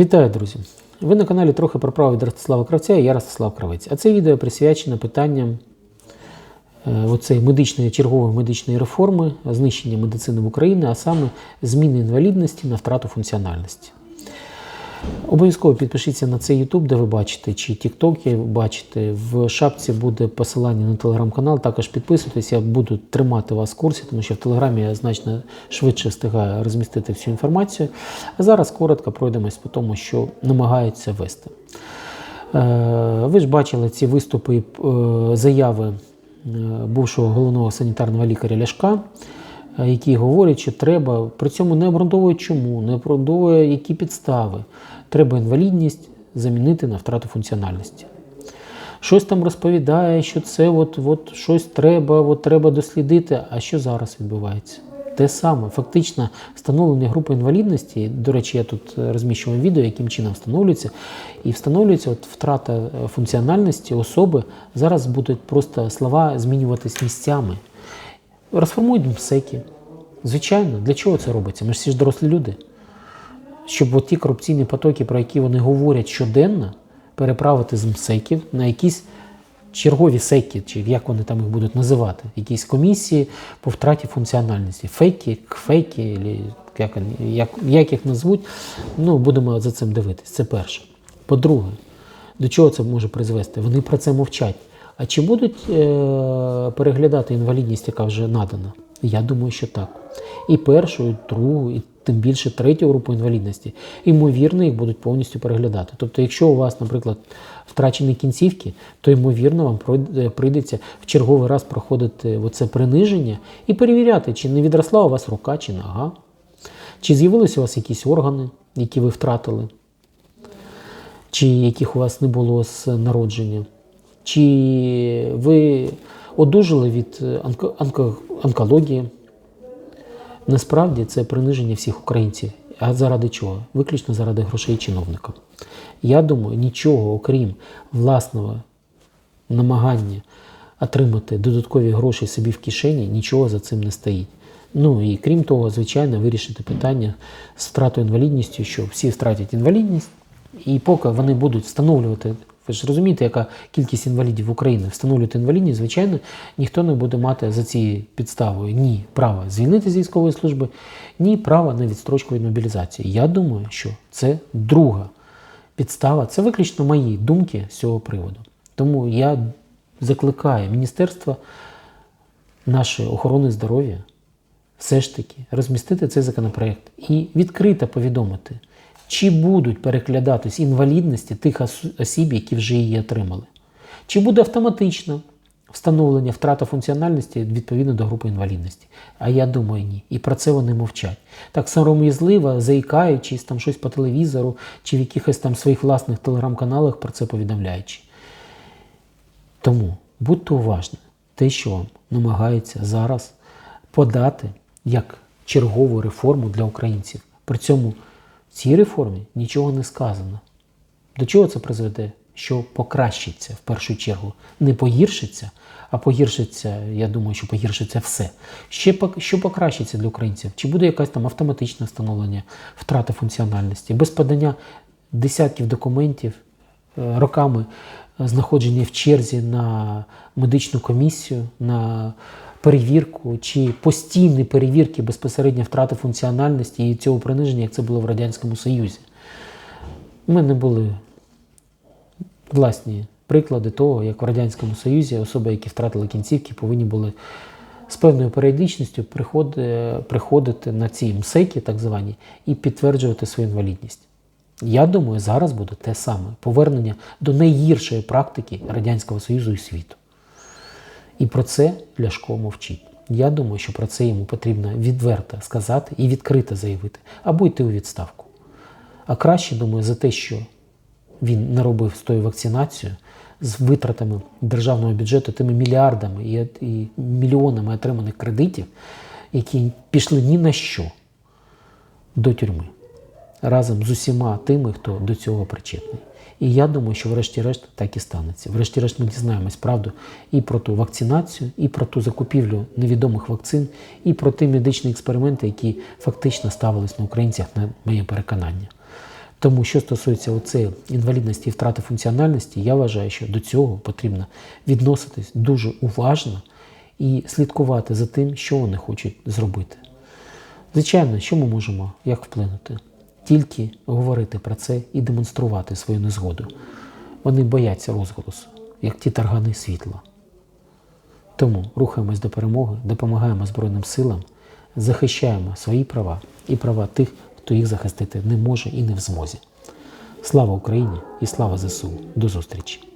Вітаю, друзі! Ви на каналі трохи про право від Ростислава Кравця і я Ростислав Кравець. А це відео присвячено питанням е, оцеї медичної чергової медичної реформи, знищення медицини в Україні, а саме зміни інвалідності на втрату функціональності. Обов'язково підпишіться на цей YouTube, де ви бачите, чи TikTok бачите. В шапці буде посилання на телеграм-канал. Також підписуйтесь, я буду тримати вас в курсі, тому що в телеграмі я значно швидше встигаю розмістити всю інформацію. А зараз коротко пройдемось по тому, що намагаються вести. Е, Ви ж бачили ці виступи, е, заяви е, бувшого головного санітарного лікаря Ляшка, які говорять, що треба, при цьому не обґрунтовує чому, не обґрунтовує які підстави. Треба інвалідність замінити на втрату функціональності. Щось там розповідає, що це от, от щось треба, от треба дослідити. А що зараз відбувається? Те саме, фактично, встановлення групи інвалідності, до речі, я тут розміщував відео, яким чином встановлюється, і встановлюється от втрата е, функціональності особи. Зараз будуть просто слова змінюватись місцями. Розформують МСЕКи. Звичайно, для чого це робиться? Ми ж всі ж дорослі люди. Щоб ті корупційні потоки, про які вони говорять щоденно, переправити з МСЕКів на якісь чергові секи, чи як вони там їх будуть називати, якісь комісії по втраті функціональності. Фейки, кфейки, як, як, як їх назвуть, ну, будемо за цим дивитись. Це перше. По-друге, до чого це може призвести? Вони про це мовчать. А чи будуть е- переглядати інвалідність, яка вже надана? Я думаю, що так. І першу, і другу, і тим більше третю групу інвалідності. Ймовірно, їх будуть повністю переглядати. Тобто, якщо у вас, наприклад, втрачені кінцівки, то ймовірно вам прийдеться в черговий раз проходити оце приниження і перевіряти, чи не відросла у вас рука чи нога, чи з'явилися у вас якісь органи, які ви втратили чи яких у вас не було з народження, чи ви одужали від е, онко- онко- онкології. Насправді це приниження всіх українців. А заради чого? Виключно заради грошей чиновника. Я думаю, нічого, окрім власного намагання отримати додаткові гроші собі в кишені, нічого за цим не стоїть. Ну і крім того, звичайно, вирішити питання з втратою інвалідністю, що всі втратять інвалідність, і поки вони будуть встановлювати, ви ж розумієте, яка кількість інвалідів в Україні, встановлювати інвалідність, звичайно, ніхто не буде мати за цією підставою ні права звільнити з військової служби, ні права на відстрочку від мобілізації. Я думаю, що це друга підстава. Це виключно мої думки з цього приводу. Тому я закликаю Міністерство нашої охорони здоров'я все ж таки розмістити цей законопроект і відкрито повідомити, чи будуть переглядатись інвалідності тих осіб, які вже її отримали. Чи буде автоматично встановлення втрата функціональності відповідно до групи інвалідності? А я думаю, ні. І про це вони мовчать. Так сором'язливо, заїкаючись там щось по телевізору чи в якихось там своїх власних телеграм-каналах про це повідомляючи. Тому будьте уважні, те, що вам намагаються зараз подати як чергову реформу для українців. При цьому цій реформі нічого не сказано. До чого це призведе? Що покращиться в першу чергу, не погіршиться, а погіршиться, я думаю, що погіршиться все. Ще що покращиться для українців? Чи буде якась там автоматичне встановлення втрати функціональності, без подання десятків документів, е, роками знаходження в черзі на медичну комісію, на перевірку чи постійні перевірки безпосередньо втрати функціональності і цього приниження, як це було в Радянському Союзі. У мене були власні приклади того, як в Радянському Союзі особи, які втратили кінцівки, повинні були з певною періодичністю приходити на ці МСЕКи, так звані, і підтверджувати свою інвалідність. Я думаю, зараз буде те саме повернення до найгіршої практики Радянського Союзу і світу. І про це Ляшко мовчить. Я думаю, що про це йому потрібно відверто сказати і відкрито заявити, або йти у відставку. А краще, думаю, за те, що він наробив з тою вакцинацією, з витратами державного бюджету, тими мільярдами і, і мільйонами отриманих кредитів, які пішли ні на що до тюрми разом з усіма тими, хто до цього причетний. І я думаю, що врешті-решт так і станеться. Врешті-решт ми дізнаємось правду і про ту вакцинацію, і про ту закупівлю невідомих вакцин, і про ті медичні експерименти, які фактично ставились на українцях, на моє переконання. Тому, що стосується оцеї інвалідності і втрати функціональності, я вважаю, що до цього потрібно відноситись дуже уважно і слідкувати за тим, що вони хочуть зробити. Звичайно, що ми можемо як вплинути? Тільки говорити про це і демонструвати свою незгоду. Вони бояться розголосу, як ті таргани світла. Тому рухаємось до перемоги, допомагаємо Збройним силам, захищаємо свої права і права тих, хто їх захистити не може і не в змозі. Слава Україні і слава ЗСУ! До зустрічі!